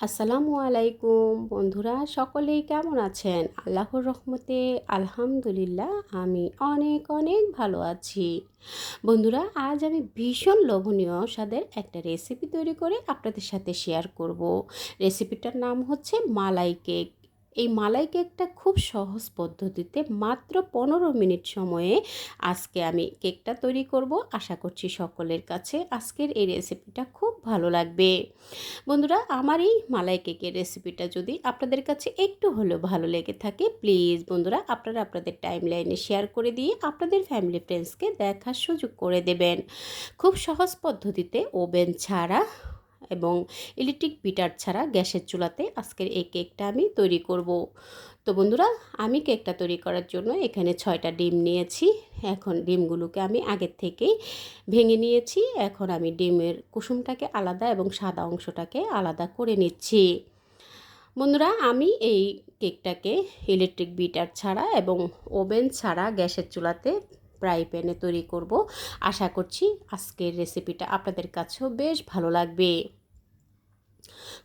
আসসালামু আলাইকুম। বন্ধুরা, সকলেই কেমন আছেন? আল্লাহর রহমতে আলহামদুলিল্লাহ, আমি অনেক অনেক ভালো আছি। বন্ধুরা, আজ আমি ভীষণ লোভনীয় স্বাদের একটা রেসিপি তৈরি করে আপনাদের সাথে শেয়ার করব। রেসিপিটার নাম হচ্ছে মালাই কেক এই মালাই কেকটা খুব সহজ পদ্ধতিতে মাত্র পনেরো মিনিট সময়ে আজকে আমি কেকটা তৈরি করব। আশা করছি সকলের কাছে আজকের এই রেসিপিটা খুব ভালো লাগবে। বন্ধুরা, আমার এই মালাই কেকের রেসিপিটা যদি আপনাদের কাছে একটু হলেও ভালো লেগে থাকে, প্লিজ বন্ধুরা, আপনারা আপনাদের টাইম লাইনে শেয়ার করে দিয়ে আপনাদের ফ্যামিলি ফ্রেন্ডসকে দেখার সুযোগ করে দেবেন। খুব সহজ পদ্ধতিতে ওভেন ছাড়া এবং ইলেকট্রিক বিটার ছাড়া গ্যাসের চুলাতে আজকের এই কেকটা আমি তৈরি করব। তো বন্ধুরা, আমি কেকটা তৈরি করার জন্য এখানে ছয়টা ডিম নিয়েছি। এখন ডিমগুলোকে আমি আগের থেকেই ভেঙে নিয়েছি। এখন আমি ডিমের কুসুমটাকে আলাদা এবং সাদা অংশটাকে আলাদা করে নিচ্ছি। বন্ধুরা, আমি এই কেকটাকে ইলেকট্রিক বিটার ছাড়া এবং ওভেন ছাড়া গ্যাসের চুলাতে ফ্রাই প্যানে তৈরি করব। আশা করছি আজকের রেসিপিটা আপনাদের কাছেও বেশ ভালো লাগবে।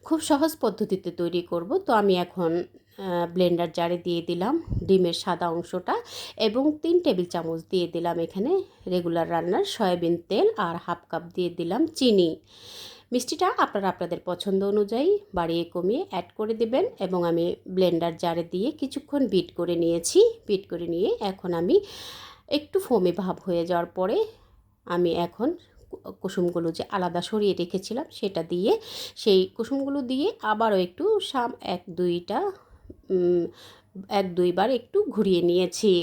খুব সহজ পদ্ধতিতে তৈরি করব। তো আমি এখন ব্লেন্ডার জারে দিয়ে দিলাম ডিমের সাদা অংশটা এবং তিন টেবিল চামচ দিয়ে দিলাম এখানে রেগুলার রান্নার সয়াবিন তেল আর হাফ কাপ দিয়ে দিলাম চিনি। মিষ্টিটা আপনারা আপনাদের পছন্দ অনুযায়ী বাড়িয়ে কমিয়ে অ্যাড করে দেবেন এবং আমি ব্লেন্ডার জারে দিয়ে কিছুক্ষণ বিট করে নিয়েছি। বিট করে নিয়ে এখন আমি একটু ফোমে ভাব হয়ে যাওয়ার পরে আমি এখন কুসুমগুলো যে আলাদা সরিয়ে রেখেছিলাম সেটা দিয়ে সেই কুসুমগুলো দিয়ে আবারও একটু সাম এক দুইটা এক দুইবার একটু ঘুরিয়ে নিয়েছি।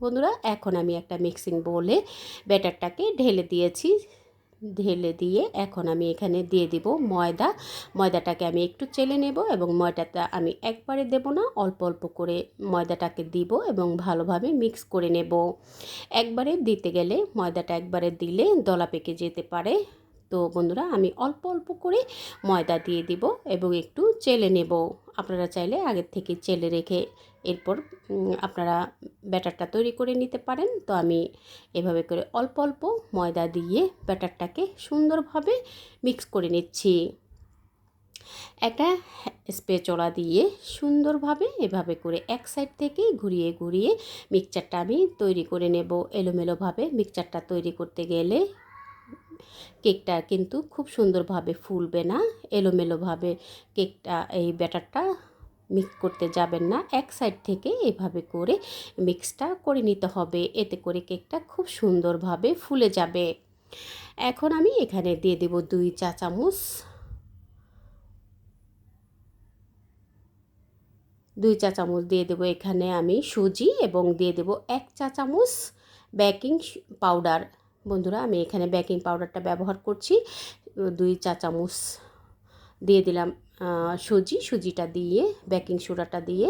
বন্ধুরা, এখন আমি একটা মিক্সিং বোলে ব্যাটারটাকে ঢেলে দিয়েছি। ঢেলে দিয়ে এখন আমি এখানে দিয়ে দিব ময়দা। ময়দাটাকে আমি একটু চেলে নেব এবং ময়দাটা আমি একবারে দেব না, অল্প অল্প করে ময়দাটাকে দিব এবং ভালোভাবে মিক্স করে নেব। একবারে দিতে গেলে ময়দাটা একবারে দিলে দলা পেকে যেতে পারে। তো বন্ধুরা, আমি অল্প অল্প করে ময়দা দিয়ে দিব এবং একটু চেলে নেব। আপনারা চাইলে আগের থেকে চেলে রেখে এরপর আপনারা ব্যাটারটা তৈরি করে নিতে পারেন। তো আমি এভাবে করে অল্প অল্প ময়দা দিয়ে ব্যাটারটাকে সুন্দরভাবে মিক্স করে নিচ্ছি। একটা স্প্রে স্পেচলা দিয়ে সুন্দরভাবে এভাবে করে এক সাইড থেকে ঘুরিয়ে ঘুরিয়ে মিক্সচারটা আমি তৈরি করে নেব। এলোমেলোভাবে মিক্সচারটা তৈরি করতে গেলে কেকটা কিন্তু খুব সুন্দরভাবে ফুলবে না, এলোমেলোভাবে কেকটা, এই ব্যাটারটা মিক্স করতে যাবেন না। এক সাইড থেকে এভাবে করে মিক্সটা করে নিতে হবে, এতে করে কেকটা খুব সুন্দরভাবে ফুলে যাবে। এখন আমি এখানে দিয়ে দেব দুই চা চামচ দুই চা চামচ দিয়ে দেবো এখানে আমি সুজি এবং দিয়ে দেব এক চা চামচ বেকিং পাউডার। বন্ধুরা, আমি এখানে বেকিং পাউডারটা ব্যবহার করছি। দুই চা চামচ দিয়ে দিলাম সুজি। সুজিটা দিয়ে বেকিং সোডাটা দিয়ে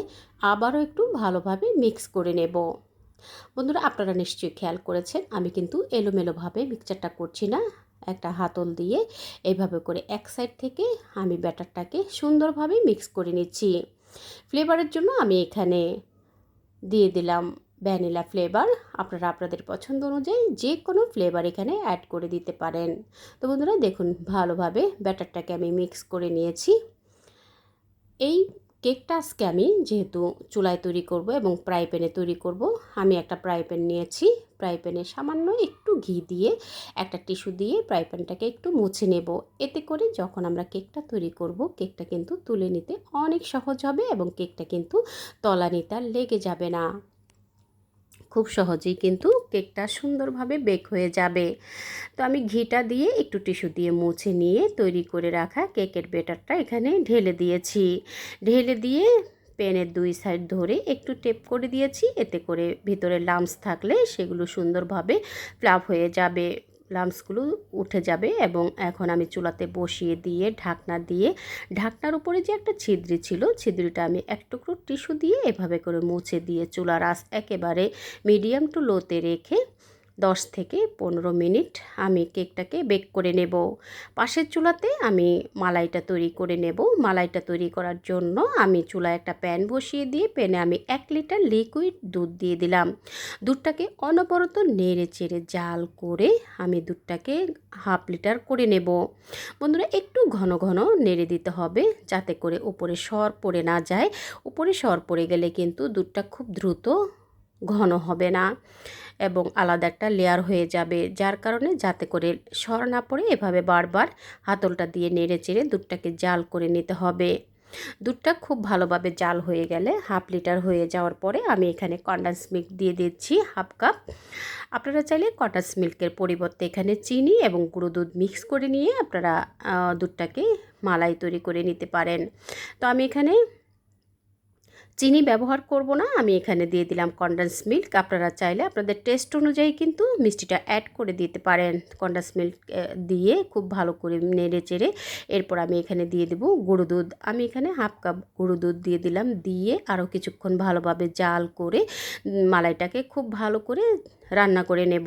আবারও একটু ভালোভাবে মিক্স করে নেব। বন্ধুরা, আপনারা নিশ্চয়ই খেয়াল করেছেন, আমি কিন্তু এলোমেলোভাবে মিক্সচারটা করছি না। একটা হাতল দিয়ে এইভাবে করে এক সাইড থেকে আমি ব্যাটারটাকে সুন্দরভাবে মিক্স করে নিচ্ছি। ফ্লেভারের জন্য আমি এখানে দিয়ে দিলাম ভ্যানিলা ফ্লেভার আপনারা আপনাদের পছন্দ অনুযায়ী যে কোনো ফ্লেভার এখানে অ্যাড করে দিতে পারেন। তো বন্ধুরা, দেখুন, ভালোভাবে ব্যাটারটাকে আমি মিক্স করে নিয়েছি। এই কেকটা আজকে আমি যেহেতু চুলায় তৈরি করব এবং ফ্রাই প্যানে তৈরি করব, আমি একটা ফ্রাই প্যান নিয়েছি। ফ্রাই প্যানে সামান্য একটু ঘি দিয়ে একটা টিস্যু দিয়ে ফ্রাই প্যানটাকে একটু মুছে নেব। এতে করে যখন আমরা কেকটা তৈরি করব, কেকটা কিন্তু তুলে নিতে অনেক সহজ হবে এবং কেকটা কিন্তু তলা নিতে লেগে যাবে না। খুব সহজেই কিন্তু কেকটা সুন্দরভাবে বেক হয়ে যাবে। তো আমি ঘিটা দিয়ে একটু টিস্যু দিয়ে মুছে নিয়ে তৈরি করে রাখা কেকের বেটারটা এখানে ঢেলে দিয়েছি। ঢেলে দিয়ে পেনের দুই সাইড ধরে একটু টেপ করে দিয়েছি। এতে করে ভিতরে লামস থাকলে সেগুলো সুন্দরভাবে প্লাভ হয়ে যাবে। লামসগুলো উঠে যাবে এবং এখন আমি চুলাতে বসিয়ে দিয়ে, ঢাকনা দিয়ে, ঢাকনার উপরে যে একটা ছিদ্রি ছিল, ছিদ্রিটা আমি এক টুকরো টিস্যু দিয়ে এভাবে করে মুছে দিয়ে চুলার আস একেবারে মিডিয়াম টু লোতে রেখে দশ থেকে পনেরো মিনিট আমি কেকটাকে বেক করে নেব। পাশের চুলাতে আমি মালাইটা তৈরি করে নেব। মালাইটা তৈরি করার জন্য আমি চুলায় একটা প্যান বসিয়ে দিয়ে প্যানে আমি এক লিটার লিকুইড দুধ দিয়ে দিলাম। দুধটাকে অনবরত নেড়ে চেড়ে জাল করে আমি দুধটাকে হাফ লিটার করে নেব। বন্ধুরা, একটু ঘন ঘন নেড়ে দিতে হবে যাতে করে উপরে সর পড়ে না যায়। উপরে সর পড়ে গেলে কিন্তু দুধটা খুব দ্রুত ঘন হবে না। এবং আলাদা একটা লেয়ার হয়ে যাবে, যার কারণে যাতে করে সর না পড়ে এভাবে বারবার হাতলটা দিয়ে নেড়ে চেড়ে দুধটাকে জাল করে নিতে হবে। দুধটা খুব ভালোভাবে জাল হয়ে গেলে হাফ লিটার হয়ে যাওয়ার পরে আমি এখানে কন্ডেন্স মিল্ক দিয়ে দিচ্ছি হাফ কাপ। আপনারা চাইলে কন্ডেন্স মিল্কের পরিবর্তে এখানে চিনি এবং গুঁড়ো দুধ মিক্স করে নিয়ে আপনারা দুধটাকে মালাই তৈরি করে নিতে পারেন। তো আমি এখানে চিনি ব্যবহার করব না, আমি এখানে দিয়ে দিলাম কন্ডেন্স মিল্ক আপনারা চাইলে আপনাদের টেস্ট অনুযায়ী কিন্তু মিষ্টিটা অ্যাড করে দিতে পারেন। কন্ডেন্স মিল্ক দিয়ে খুব ভালো করে নেড়ে চেড়ে এরপর আমি এখানে দিয়ে দেবো গুঁড়ো দুধ। আমি এখানে হাফ কাপ গুঁড়ো দুধ দিয়ে দিলাম, দিয়ে আরও কিছুক্ষণ ভালোভাবে জাল করে মালাইটাকে খুব ভালো করে রান্না করে নেব।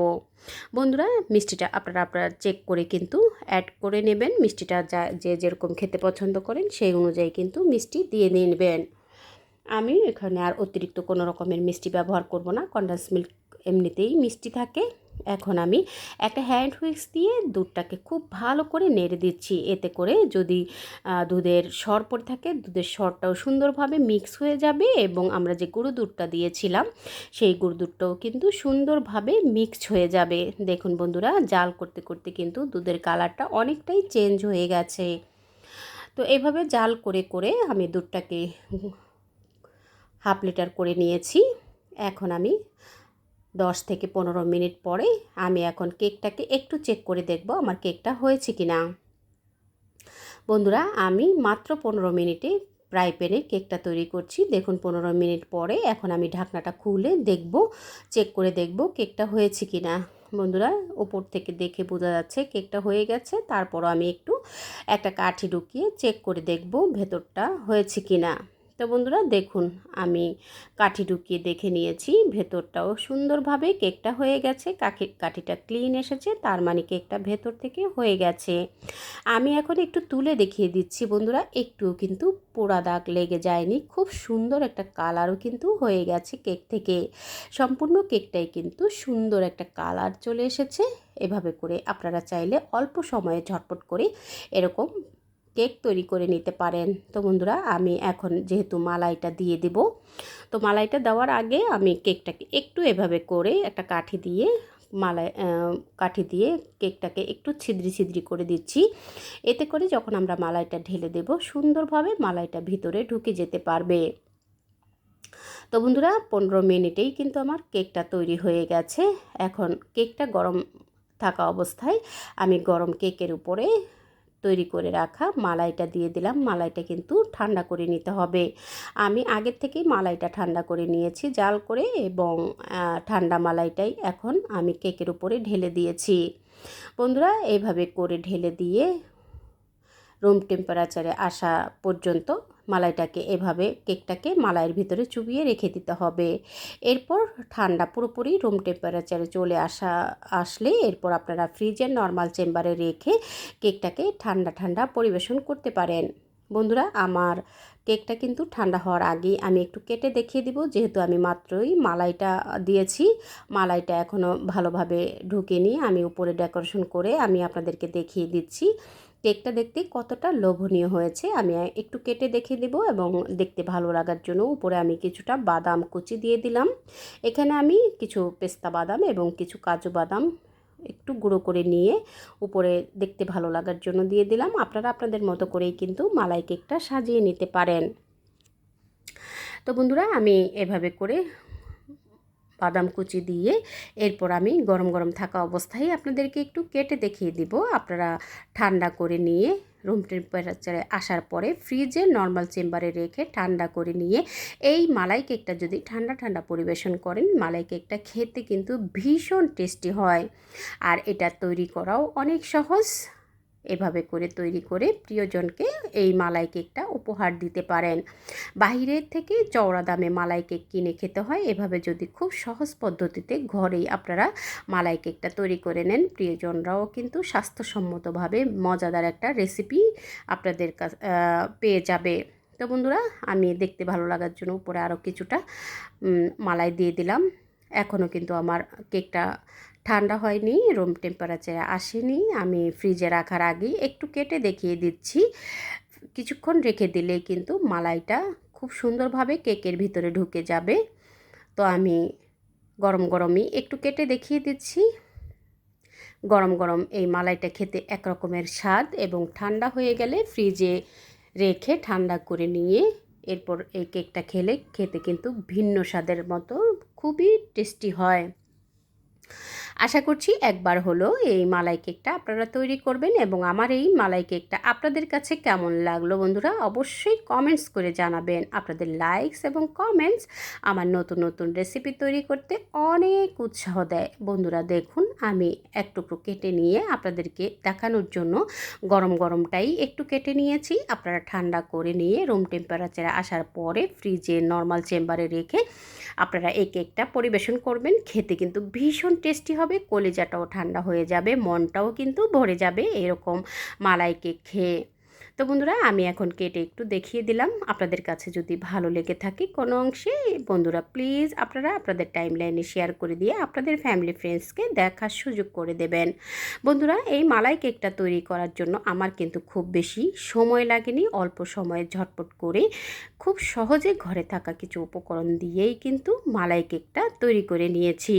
বন্ধুরা, মিষ্টিটা আপনারা আপনারা চেক করে কিন্তু অ্যাড করে নেবেন। মিষ্টিটা যা, যে যেরকম খেতে পছন্দ করেন, সেই অনুযায়ী কিন্তু মিষ্টি দিয়ে নেবেন। আমি এখানে আর অতিরিক্ত কোনো রকমের মিষ্টি ব্যবহার করব না। কন্ডেন্স মিল্ক এমনিতেই মিষ্টি থাকে। এখন আমি একটা হ্যান্ড হুইক্স দিয়ে দুধটাকে খুব ভালো করে নেড়ে দিচ্ছি। এতে করে যদি দুধের সর পড়ে থাকে, দুধের সরটাও সুন্দরভাবে মিক্স হয়ে যাবে এবং আমরা যে গুঁড়ো দুধটা দিয়েছিলাম, সেই গুঁড়ো দুধটাও কিন্তু সুন্দরভাবে মিক্স হয়ে যাবে। দেখুন বন্ধুরা, জাল করতে করতে কিন্তু দুধের কালারটা অনেকটাই চেঞ্জ হয়ে গেছে। তো এভাবে জাল করে করে আমি দুধটাকে হাফ লিটার করে নিয়েছি। এখন আমি দশ থেকে পনেরো মিনিট পরে আমি এখন কেকটাকে একটু চেক করে দেখব আমার কেকটা হয়েছে কি না বন্ধুরা, আমি মাত্র পনেরো মিনিটে ফ্রাই প্যানে কেকটা তৈরি করছি। দেখুন, পনেরো মিনিট পরে এখন আমি ঢাকনাটা খুলে দেখব, চেক করে দেখব কেকটা হয়েছে কি না বন্ধুরা, ওপর থেকে দেখে বোঝা যাচ্ছে কেকটা হয়ে গেছে। তারপরও আমি একটু একটা কাঠি ঢুকিয়ে চেক করে দেখব ভেতরটা হয়েছে কি না তো বন্ধুরা দেখুন, আমি কাঠি ঢুকিয়ে দেখে নিয়েছি। ভেতরটাও সুন্দরভাবে কেকটা হয়ে গেছে। কাঠি কাঠিটা ক্লিন এসেছে, তার মানে কেকটা ভেতর থেকে হয়ে গেছে। আমি এখন একটু তুলে দেখিয়ে দিচ্ছি বন্ধুরা, একটুও কিন্তু পোড়া দাগ লেগে যায়নি। খুব সুন্দর একটা কালারও কিন্তু হয়ে গেছে কেক থেকে। সম্পূর্ণ কেকটাই কিন্তু সুন্দর একটা কালার চলে এসেছে। এভাবে করে আপনারা চাইলে অল্প সময়ে ঝটপট করে এরকম কেক তৈরি করে নিতে পারেন। তো বন্ধুরা, আমি এখন যেহেতু মালাইটা দিয়ে দেব, তো মালাইটা দেওয়ার আগে আমি কেকটাকে একটু এভাবে করে একটা কাঠি দিয়ে মালাই কাঠি দিয়ে কেকটাকে একটু ছিদ্রি ছিদ্রি করে দিচ্ছি। এতে করে যখন আমরা মালাইটা ঢেলে দেব, সুন্দরভাবে মালাইটা ভিতরে ঢুকে যেতে পারবে। তো বন্ধুরা, পনেরো মিনিটেই কিন্তু আমার কেকটা তৈরি হয়ে গেছে। এখন কেকটা গরম থাকা অবস্থায় আমি গরম কেকের উপরে তৈরি করে রাখা। মালাইটা দিয়ে দিলাম। মালাইটা কিন্তু ঠান্ডা করে নিতে হবে। আমি আগের থেকেই মালাইটা ঠান্ডা করে নিয়েছি, জাল করে এবং ঠান্ডা মালাইটাই এখন আমি কেকের উপরে ঢেলে দিয়েছি। বন্ধুরা এইভাবে করে ঢেলে দিয়ে রুম টেম্পারেচারে আসা পর্যন্ত মালাইটাকে এভাবে কেকটাকে মালাইয়ের ভিতরে চুবিয়ে রেখে দিতে হবে। এরপর ঠান্ডা পুরোপুরি রুম টেম্পারেচারে চলে আসা, আসলে এরপর আপনারা ফ্রিজের নর্মাল চেম্বারে রেখে কেকটাকে ঠান্ডা ঠান্ডা পরিবেশন করতে পারেন। বন্ধুরা, আমার কেকটা কিন্তু ঠান্ডা হওয়ার আগেই আমি একটু কেটে দেখিয়ে দিব, যেহেতু আমি মাত্রই মালাইটা দিয়েছি। মালাইটা এখনও ভালোভাবে ঢুকে নিয়ে আমি উপরে ডেকোরেশন করে আমি আপনাদেরকে দেখিয়ে দিচ্ছি। কেকটা দেখতে কতটা লোভনীয় হয়েছে, আমি একটু কেটে দেখে দেব এবং দেখতে ভালো লাগার জন্য উপরে আমি কিছুটা বাদাম কুচি দিয়ে দিলাম। এখানে আমি কিছু পেস্তা বাদাম এবং কিছু কাজু বাদাম একটু গুঁড়ো করে নিয়ে উপরে দেখতে ভালো লাগার জন্য দিয়ে দিলাম। আপনারা আপনাদের মতো করেই কিন্তু মালাই কেকটা সাজিয়ে নিতে পারেন। তো বন্ধুরা, আমি এভাবে করে বাদাম কুচি দিয়ে এরপর আমি গরম গরম থাকা অবস্থায় আপনাদেরকে একটু কেটে দেখিয়ে দিব। আপনারা ঠান্ডা করে নিয়ে রুম টেম্পারেচারে আসার পরে ফ্রিজে নর্মাল চেম্বারে রেখে ঠান্ডা করে নিয়ে এই মালাই কেকটা যদি ঠান্ডা ঠান্ডা পরিবেশন করেন, মালাই কেকটা খেতে কিন্তু ভীষণ টেস্টি হয়। আর এটা তৈরি করাও অনেক সহজ। এভাবে করে তৈরি করে প্রিয়জনকে এই মালাই কেকটা উপহার দিতে পারেন। বাহিরের থেকে চওড়া দামে মালাই কেক কিনে খেতে হয়। এভাবে যদি খুব সহজ পদ্ধতিতে ঘরেই আপনারা মালাই কেকটা তৈরি করে নেন, প্রিয়জনরাও কিন্তু স্বাস্থ্যসম্মতভাবে মজাদার একটা রেসিপি আপনাদের কাছে পেয়ে যাবে। তো বন্ধুরা, আমি দেখতে ভালো লাগার জন্য উপরে আরও কিছুটা মালাই দিয়ে দিলাম। এখনও কিন্তু আমার কেকটা ঠান্ডা হয়নি রুম টেম্পারেচারে আসেনি, আমি ফ্রিজে রাখার আগেই একটু কেটে দেখিয়ে দিচ্ছি। কিছুক্ষণ রেখে দিলেই কিন্তু মালাইটা খুব সুন্দরভাবে কেকের ভিতরে ঢুকে যাবে। তো আমি গরম গরমই একটু কেটে দেখিয়ে দিচ্ছি। গরম গরম এই মালাইটা খেতে একরকমের স্বাদ এবং ঠান্ডা হয়ে গেলে ফ্রিজে রেখে ঠান্ডা করে নিয়ে এরপর এই কেকটা খেলে, খেতে কিন্তু ভিন্ন স্বাদের মতো, খুবই টেস্টি হয়। আশা করছি একবার হলো এই মালাই কেকটা আপনারা তৈরি করবেন এবং আমার এই মালাই কেকটা আপনাদের কাছে কেমন লাগল বন্ধুরা অবশ্যই কমেন্টস করে জানাবেন। আপনাদের লাইকস এবং কমেন্টস আমার নতুন নতুন রেসিপি তৈরি করতে অনেক উৎসাহ দেয়। বন্ধুরা দেখুন, আমি এক টুকরো কেটে নিয়ে আপনাদেরকে দেখানোর জন্য গরম গরমটাই একটু কেটে নিয়েছি। আপনারা ঠান্ডা করে নিয়ে রুম টেম্পারেচারে আসার পরে ফ্রিজে নর্মাল চেম্বারে রেখে আপনারা এই কেকটা পরিবেশন করবেন। খেতে কিন্তু ভীষণ টেস্টি হবে। কলিজাটাও ঠান্ডা হয়ে যাবে, মনটাও কিন্তু ভরে যাবে এরকম মালাই কেক খেয়ে। তো বন্ধুরা, আমি এখন কেটে একটু দেখিয়ে দিলাম। আপনাদের কাছে যদি ভালো লেগে থাকে কোনো অংশে, বন্ধুরা প্লিজ আপনারা আপনাদের টাইম লাইনে শেয়ার করে দিয়ে আপনাদের ফ্যামিলি ফ্রেন্ডসকে দেখার সুযোগ করে দেবেন। বন্ধুরা, এই মালাই কেকটা তৈরি করার জন্য আমার কিন্তু খুব বেশি সময় লাগেনি। অল্প সময়ে ঝটপট করে খুব সহজে ঘরে থাকা কিছু উপকরণ দিয়েই কিন্তু মালাই কেকটা তৈরি করে নিয়েছি।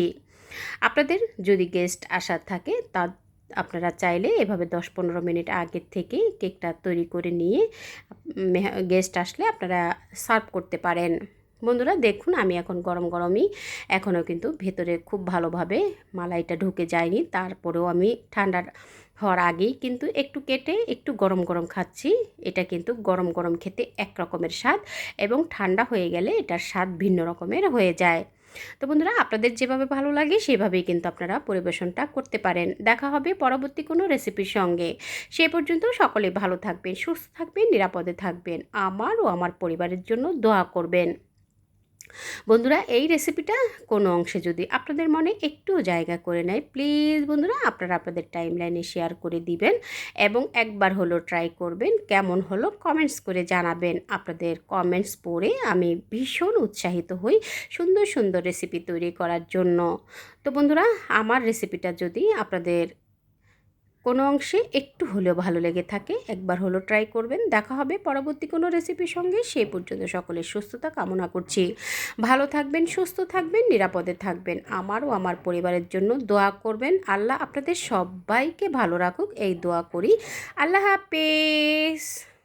আপনাদের যদি গেস্ট আসার থাকে তা আপনারা চাইলে এভাবে দশ পনেরো মিনিট আগের থেকে কেকটা তৈরি করে নিয়ে গেস্ট আসলে আপনারা সার্ভ করতে পারেন। বন্ধুরা, দেখুন, আমি এখন গরম গরমই, এখনও কিন্তু ভেতরে খুব ভালোভাবে মালাইটা ঢুকে যায়নি, তারপরেও আমি ঠান্ডার হওয়ার আগেই কিন্তু একটু কেটে একটু গরম গরম খাচ্ছি। এটা কিন্তু গরম গরম খেতে এক রকমের স্বাদ এবং ঠান্ডা হয়ে গেলে এটার স্বাদ ভিন্ন রকমের হয়ে যায়। তো বন্ধুরা, আপনাদের যেভাবে ভালো লাগে সেভাবেই কিন্তু আপনারা পরিবেশনটা করতে পারেন। দেখা হবে পরবর্তী কোনো রেসিপির সঙ্গে। সে পর্যন্ত সকলে ভালো থাকবেন, সুস্থ থাকবেন, নিরাপদে থাকবেন। আমার ও আমার পরিবারের জন্য দোয়া করবেন। বন্ধুরা, এই রেসিপিটা কোনো অংশে যদি আপনাদের মনে একটু জায়গা করে নেয় প্লিজ বন্ধুরা, আপনারা আপনাদের টাইম লাইনে শেয়ার করে দিবেন এবং একবার হলো ট্রাই করবেন। কেমন হলো কমেন্টস করে জানাবেন। আপনাদের কমেন্টস পড়ে আমি ভীষণ উৎসাহিত হই সুন্দর সুন্দর রেসিপি তৈরি করার জন্য। তো বন্ধুরা, আমার রেসিপিটা যদি আপনাদের কোনো অংশে একটু হলেও ভালো লেগে থাকে, একবার হলো ট্রাই করবেন। দেখা হবে পরবর্তী কোনো রেসিপির সঙ্গে। সে পর্যন্ত সকলের সুস্থতা কামনা করছি। ভালো থাকবেন, সুস্থ থাকবেন, নিরাপদে থাকবেন। আমার ও আমার পরিবারের জন্য দোয়া করবেন। আল্লাহ আপনাদের সবাইকে ভালো রাখুক। এই দোয়া করি। আল্লাহ হাফেজ।